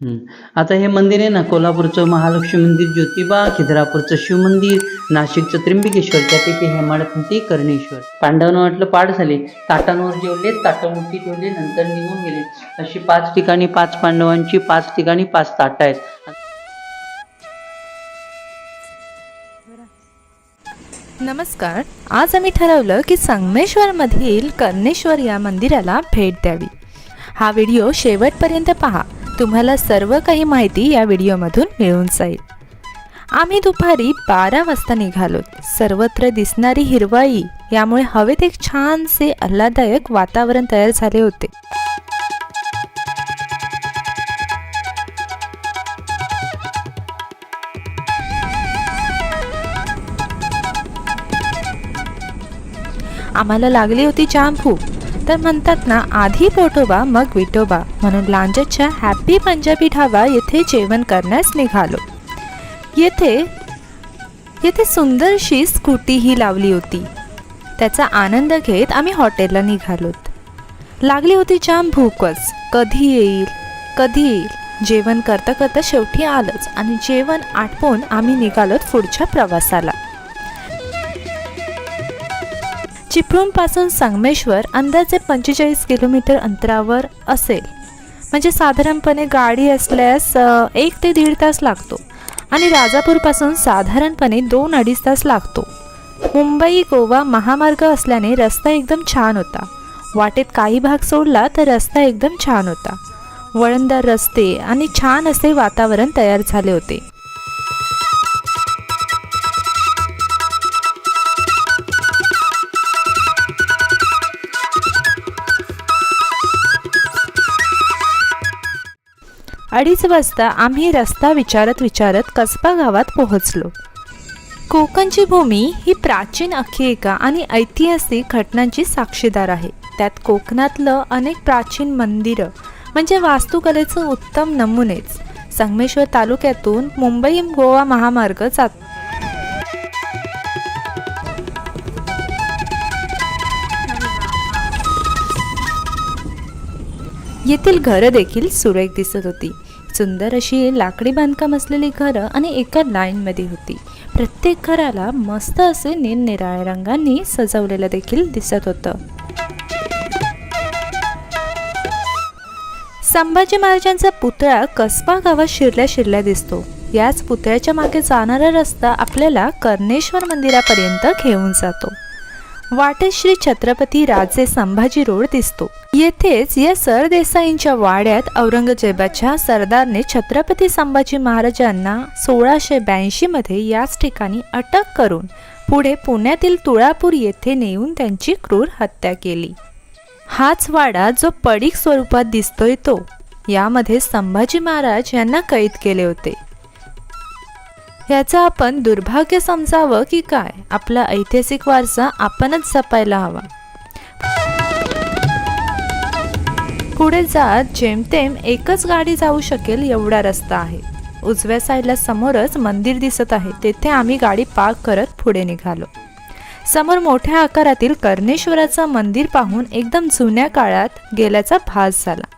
आता हे मंदिर आहे ना कोल्हापूरचं महालक्ष्मी मंदिर ज्योतिबा खिद्रापूरचं शिव मंदिर नाशिकचं त्र्यंबकेश्वर त्यापैकी हेमाडपंथी कर्णेश्वर. पांडवांना वाटलं पाड झाले. ताटांवर जेवले ताटामुठी ठेवले नंतर निघून गेले. अशी पाच ठिकाणी पाच पांडवांची पाच ठिकाणी पाच ताटं आहेत. नमस्कार. आज आम्ही ठरवलं की संगमेश्वरमधील कर्णेश्वर या मंदिराला भेट द्यावी. हा व्हिडिओ शेवटपर्यंत पहा. तुम्हाला सर्व काही माहिती या व्हिडिओमधून मिळून जाईल. आम्ही दुपारी बारा वाजता निघालो. सर्वत्र दिसणारी हिरवाई यामुळे हवेत एक छानसे आल्हाददायक वातावरण तयार झाले होते. आम्हाला लागली होती जाम भूक तर म्हणतात ना आधी पोटोबा मग विटोबा. म्हणून लांजाच्या हॅपी पंजाबी ढाबा येथे जेवण करण्यास निघालो. येथे येथे सुंदरशी स्कूटीही लावली होती. त्याचा आनंद घेत आम्ही हॉटेलला निघालोत. लागली होती जाम भूकच. कधी येईल? कधी येईल? जेवण करता करता शेवटी आलंच आणि जेवण आटपून आम्ही निघालोत पुढच्या प्रवासाला. चिपळूणपासून संगमेश्वर अंदाजे पंचेचाळीस किलोमीटर अंतरावर असेल. म्हणजे साधारणपणे गाडी असल्यास एक ते दीड तास लागतो. आणि राजापूरपासून साधारणपणे दोन अडीच तास लागतो. मुंबई गोवा महामार्ग असल्याने रस्ता एकदम छान होता. वाटेत काही भाग सोडला तर रस्ता एकदम छान होता. वळणदार रस्ते आणि छान असे वातावरण तयार झाले होते. अडीच वाजता आम्ही रस्ता विचारत विचारत कसबा गावात पोहोचलो. कोकणची भूमी ही प्राचीन आख्यायिका आणि ऐतिहासिक घटनांची साक्षीदार आहे. त्यात कोकणातलं अनेक प्राचीन मंदिरं म्हणजे वास्तुकलेचं उत्तम नमुनेच. संगमेश्वर तालुक्यातून मुंबई गोवा महामार्ग जात. येथील घरं देखील सुरेख दिसत होती. सुंदर अशी लाकडी बांधकाम असलेली घरं आणि एका लाईनमध्ये होती. प्रत्येक घराला मस्त असे निरनिराळ्या रंगांनी सजवलेलं देखील दिसत होतं. संभाजी महाराजांचा पुतळा कसबा गावात शिरल्या शिरल्या दिसतो. याच पुतळ्याच्या मागे जाणारा रस्ता आपल्याला कर्णेश्वर मंदिरापर्यंत घेऊन जातो. वाटेत श्री छत्रपती राजे संभाजी रोड दिसतो. येथेच या सरदेसाईंच्या वाड्यात औरंगजेबाच्या सरदारने छत्रपती संभाजी महाराजांना सोळाशे ब्याऐंशी मध्ये याच ठिकाणी अटक करून पुढे पुण्यातील तुळापूर येथे नेऊन त्यांची क्रूर हत्या केली. हाच वाडा जो पडीक स्वरूपात दिसतोय तो यामध्ये संभाजी महाराज यांना कैद केले होते. याचं आपण दुर्भाग्य समजावं की काय? आपला ऐतिहासिक वारसा आपणच जपायला हवा. पुढे जात जेमतेम एकच गाडी जाऊ शकेल एवढा रस्ता आहे. उजव्या साईडला समोरच मंदिर दिसत आहे. तेथे आम्ही गाडी पार्क करत पुढे निघालो. समोर मोठ्या आकारातील कर्णेश्वराचं मंदिर पाहून एकदम जुन्या काळात गेल्याचा भास झाला.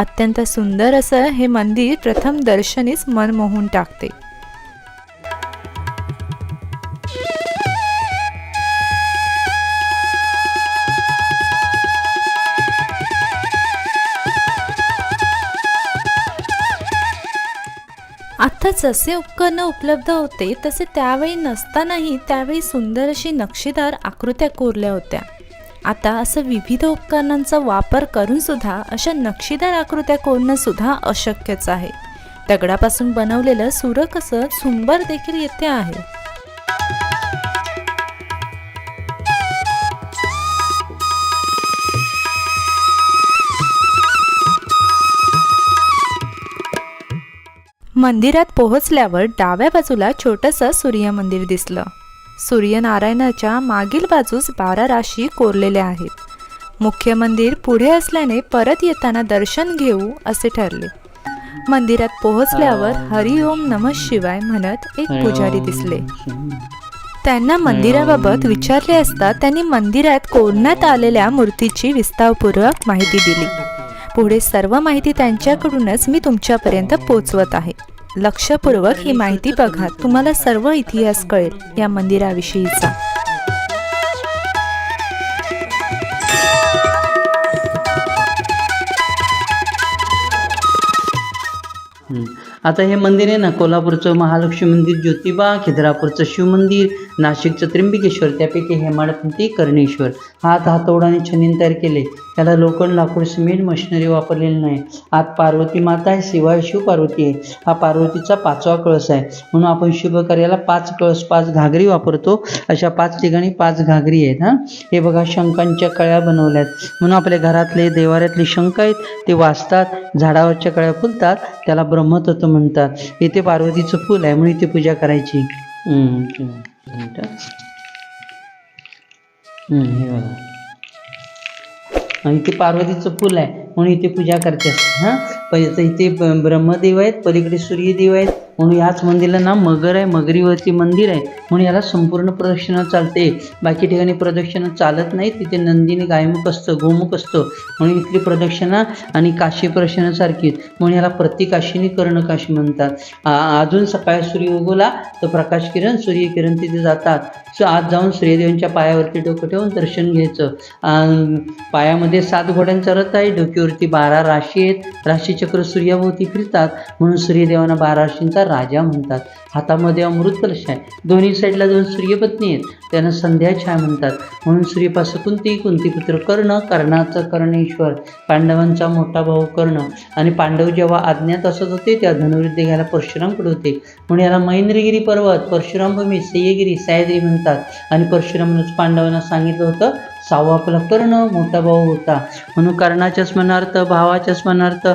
अत्यंत सुंदर असं हे मंदिर प्रथम दर्शनीच मन मोहून टाकते. आता जसे उपकरणं उपलब्ध होते तसे त्यावेळी नसतानाही त्यावेळी सुंदर अशी नक्षीदार आकृत्या कोरल्या होत्या. आता असं विविध उपकरणांचा वापर करून सुद्धा अशा नक्षीदार आकृत्या कोरणं सुद्धा अशक्यच आहे. दगडापासून बनवलेलं सुरक असं सुंबर देखील येथे आहे. मंदिरात पोहोचल्यावर डाव्या बाजूला छोटंसं सूर्यमंदिर दिसलं. सूर्यनारायणाच्या मागील बाजूस बारा राशी कोरलेल्या आहेत. मुख्य मंदिर पुढे असल्याने परत येताना दर्शन घेऊ असे ठरले. मंदिरात पोहोचल्यावर हरिओम नम शिवाय म्हणत एक पुजारी दिसले. त्यांना मंदिराबाबत विचारले असता त्यांनी मंदिरात कोरण्यात आलेल्या मूर्तीची विस्तारपूर्वक माहिती दिली. पुढे सर्व माहिती त्यांच्याकडूनच मी तुमच्यापर्यंत पोचवत आहे. लक्षपूर्वक ही माहिती बघा. तुम्हाला सर्व इतिहास कळेल या मंदिराविषयीचा. हम्म. आता हे मंदिर आहे ना कोल्हापूरचं महालक्ष्मी मंदिर ज्योतिबा खिद्रापूरचं शिवमंदिर नाशिकचं त्र्यंबकेश्वर त्यापैकी हेमाडपंथी कर्णेश्वर. हात हातोडाने छनीन तयार केले. त्याला लोखंड लाकूड सिमेंट मशिनरी वापरलेली नाही. आत पार्वती माता आहे शिवाय शिव पार्वती आहे. हा पार्वतीचा पाचवा कळस आहे. म्हणून आपण शुभ कार्याला पाच कळस पाच घागरी वापरतो. अशा पाच ठिकाणी पाच घागरी आहेत हां. हे बघा शंखांच्या कळ्या बनवल्यात. म्हणून आपल्या घरातले देवाऱ्यातले शंख आहेत ते वाचतात. झाडावरच्या कळ्या फुलतात. त्याला ब्रह्मतत्व म्हणतात. इथे पार्वतीचं फुल आहे म्हणून इथे पूजा करायची. हम्म, आणि इथे पार्वतीचं फुल आहे म्हणून इथे पूजा करते. हां? इथे ब्रह्मदेव आहेत पलीकडे सूर्यदेव आहेत म्हणून याच मंदिरला ना मगर आहे मगरीवरती मंदिर आहे. म्हणून याला संपूर्ण प्रदक्षिणा चालते. बाकी ठिकाणी प्रदक्षिणा चालत नाही. तिथे नंदीने गायमुख असतं गोमुख असतं. म्हणून इथली प्रदक्षिणा आणि काशी प्रदक्षिणासारखी म्हणून याला प्रतिकाशिनी कर्णकाशी म्हणतात. अजून सकाळी सूर्य उगवला तर प्रकाश किरण सूर्यकिरण तिथे जातात. सो आज जाऊन सूर्यदेवांच्या पायावरती डोकं ठेवून दर्शन घ्यायचं. पायामध्ये सात घोड्यांचा रथ आहे. डोक्यावरती बारा राशी आहेत. राशीचक्र सूर्याभोवती फिरतात. म्हणून सूर्यदेवांना बारा राशींचा राजा म्हणतात. हातामध्ये अमृत कलश आहे. दोन्ही साईडला दोन सूर्यपत्नी आहेत. त्यांना संध्या छाया म्हणतात. म्हणून सूर्यपासून कुंती कुंतीपुत्र कर्ण कर्णाचा कर्णेश्वर पांडवांचा मोठा भाऊ कर्ण. आणि पांडव जेव्हा अज्ञात असत होते त्या धनुर्विद्य घ्यायला परशुरामकडे होते. म्हणून याला महेंद्रगिरी पर्वत परशुराम भूमी सह्यगिरी सह्याद्री म्हणतात. आणि परशुरामनंच पांडवांना सांगितलं होतं सावा आपला कर्ण मोठा भाऊ होता. म्हणून कर्णाच्या स्मरणार्थ भावाच्या स्मरणार्थ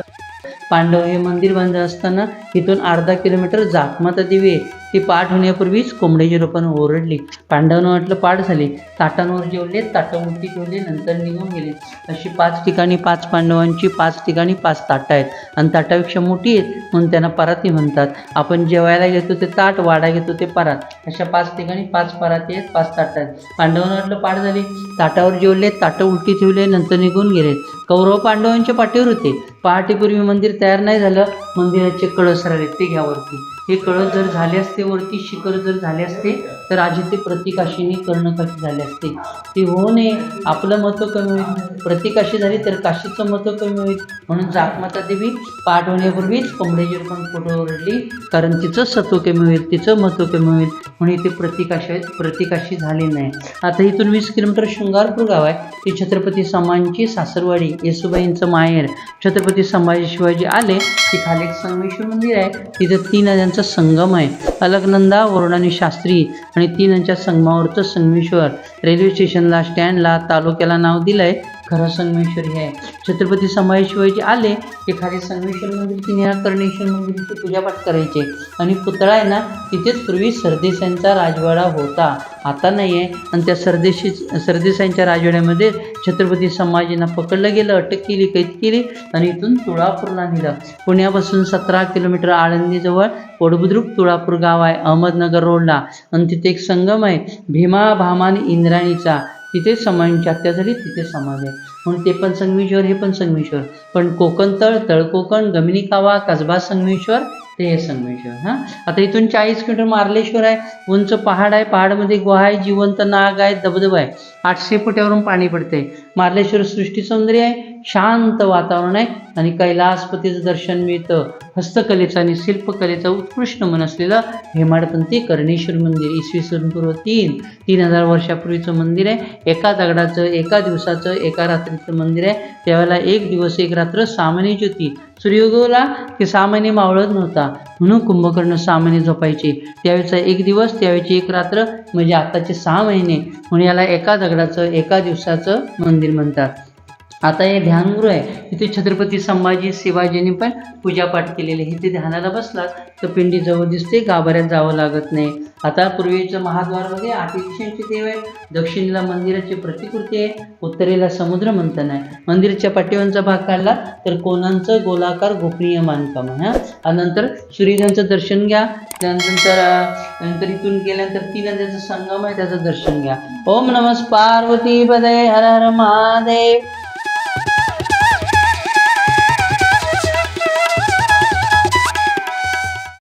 पांडव हे मंदिर बांधत असताना इथून अर्धा किलोमीटर जाखमाता देवी आहे ती पाठ होण्यापूर्वीच कोंबड्याची रोपानं ओरडली. पांडवांना वाटलं पाठ झाली. ताटांवर जेवले ताटं उलटी ठेवले नंतर निघून गेले. अशी पाच ठिकाणी पाच पांडवांची पाच ठिकाणी पाच ताटं आहेत. आणि ताटापेक्षा मोठी आहेत म्हणून त्यांना पराती म्हणतात. आपण जेवायला घेतो ते ताट वाडा घेतो ते परात. अशा पाच ठिकाणी पाच पराती आहेत पाच ताटं आहेत. पांडवांना वाटलं पाठ झाली. ताटावर जेवले ताटं उलटी ठेवले नंतर निघून गेले. कौरव पांडवांच्या पाठीवर होते. पहाटेपूर्वी मंदिर तयार नाही झालं. मंदिराचे कळस राहिले ते घ्या वरती. हे कळत जर झाले असते वरती शिखर जर झाले असते तर आजी ते प्रतिकाशीने कर्णकाशी झाले असते? ते होऊ नये आपलं महत्त्व कमी होईल. प्रतिकाशी झाली तर काशीचं महत्त्व कमी होईल. म्हणून जाकमाता देवी पाठ होण्यापूर्वीच कोंबड्याची पण फोटो ओरडली कारण तिचं सत्व कमी होईल तिचं महत्त्व कमी होईल. म्हणून इथे प्रतिकाशी प्रतिकाशी झाले नाही. आता इथून वीस किलोमीटर शृंगारपूर गाव आहे. ती छत्रपती समांची सासरवाडी येसुबाईंचं माहेर. छत्रपती संभाजी शिवाजी आले. की खाली एक संगमेश्वर मंदिर आहे. तिथं तीन नद्यांचा संगम आहे. अलकनंदा वरुण आणि शास्त्री आणि तीन यांच्या संगमावरचं संगमेश्वर रेल्वे स्टेशनला स्टँडला तालुक्याला नाव दिलं आहे खरं संगमेश्वर हे आहे. छत्रपती संभाजी शिवाजी आले की खाली संगमेश्वर मंदिरची निराकरणेश्वर मंदिरची पूजापाठ करायचे. आणि पुतळा आहे ना तिथेच पूर्वी सरदेसांचा राजवाडा होता. आता नाही आहे आणि त्या सरदेशी सरदेसांच्या राजवाड्यामध्ये छत्रपती संभाजींना पकडलं गेलं अटक केली कैद केली आणि इथून तुळापूरला नेलं. पुण्यापासून सतरा किलोमीटर आळंदीजवळ पोडबुद्रुक तुळापूर गाव आहे अहमदनगर रोडला. आणि तिथे एक संगम आहे भीमा भामान इंद्राणीचा. तिथे समाईंची हत्या झाली तिथे समाज आहे. म्हणून ते पण संगमेश्वर हे पण संगमेश्वर. पण कोकण तळ तळकोकण गमिनी कावा कसबा संगमेश्वर ते हे संगमेश्वर. हां? आता इथून चाळीस किलोमीटर मार्लेश्वर आहे. उंच पहाड आहे. पहाडमध्ये गुहा आहे जिवंत नाग आहे धबधबा आहे. आठशे फुट्यावरून पाणी पडते मार्लेश्वर सृष्टी सौंदर्य आहे. शांत वातावरण आहे आणि कैलासपतीचं दर्शन मिळतं. हस्तकलेचं आणि शिल्पकलेचं उत्कृष्ट मन असलेलं हेमाडपंथी कर्णेश्वर मंदिर इसवी सन पूर्व तीन तीन हजार वर्षापूर्वीचं मंदिर आहे. एका दगडाचं एका दिवसाचं एका रात्रीचं मंदिर आहे. त्यावेळेला एक दिवस एक रात्र सामान्य ज्योती. सूर्योगला की सामान्य मावळत नव्हता. म्हणून कुंभकर्ण सामान्य झोपायचे. त्यावेळेचा एक दिवस त्यावेळेची एक रात्र म्हणजे आत्ताचे सहा महिने म्हणून याला एका दगडाचं एका दिवसाचं मंदिर म्हणतात. आता हे ध्यानगृह आहे. इथे छत्रपती संभाजी शिवाजींनी पण पूजापाठ केलेली आहे. इथे ध्यानाला बसलात तर पिंडी जवळ दिसते गाभाऱ्यात जावं लागत नाही. आता पूर्वेचं महाद्वारमध्ये आठ दिशांचे देव आहे दक्षिणेला मंदिराची प्रतिकृती आहे. उत्तरेला समुद्र मंथन आहे. मंदिराच्या पाठीवरचा भाग काढला तर कोणांचं गोलाकार गोपनीय बांधकाम आहे नंतर सूर्यदेवांचं दर्शन घ्या. त्यानंतर नंतर इथून गेल्यानंतर तीन नद्याचं संगम आहे त्याचं दर्शन घ्या. ओम नमस् पार्वती पदे हर हर महादेव.